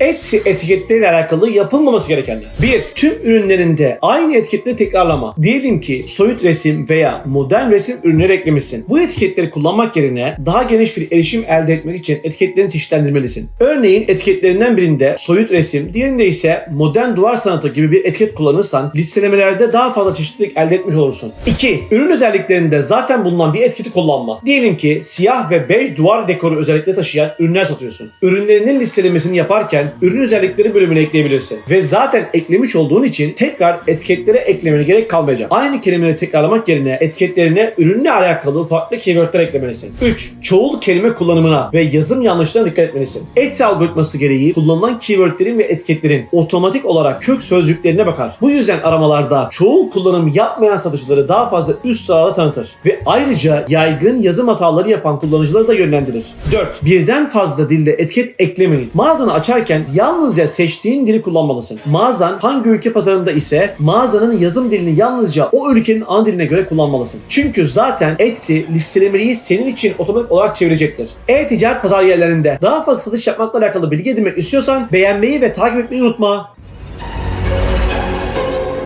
Etsy etiketleriyle alakalı yapılmaması gerekenler. 1. Tüm ürünlerinde aynı etiketleri tekrarlama. Diyelim ki soyut resim veya modern resim ürünleri eklemişsin. Bu etiketleri kullanmak yerine daha geniş bir erişim elde etmek için etiketlerini çeşitlendirmelisin. Örneğin etiketlerinden birinde soyut resim, diğerinde ise modern duvar sanatı gibi bir etiket kullanırsan listelemelerde daha fazla çeşitlilik elde etmiş olursun. 2. Ürün özelliklerinde zaten bulunan bir etiketi kullanma. Diyelim ki siyah ve bej duvar dekoru özellikleri taşıyan ürünler satıyorsun. Ürünlerinin listelemesini yaparken ürün özellikleri bölümüne ekleyebilirsin. Ve zaten eklemiş olduğun için tekrar etiketlere eklemene gerek kalmayacak. Aynı kelimeleri tekrarlamak yerine etiketlerine ürünle alakalı farklı keywordler eklemelisin. 3. Çoğul kelime kullanımına ve yazım yanlışlarına dikkat etmelisin. Etsy algoritması gereği kullanılan keywordlerin ve etiketlerin otomatik olarak kök sözcüklerine bakar. Bu yüzden aramalarda çoğul kullanım yapmayan satıcıları daha fazla üst sırada tanıtır. Ve ayrıca yaygın yazım hataları yapan kullanıcıları da yönlendirir. 4. Birden fazla dilde etiket eklemeyin. Mağazanı açarken yalnızca seçtiğin dili kullanmalısın. Mağazan hangi ülke pazarında ise mağazanın yazım dilini yalnızca o ülkenin ana diline göre kullanmalısın. Çünkü zaten Etsy listelemeliği senin için otomatik olarak çevirecektir. E-ticaret pazar yerlerinde daha fazla satış yapmakla alakalı bilgi edinmek istiyorsan beğenmeyi ve takip etmeyi unutma.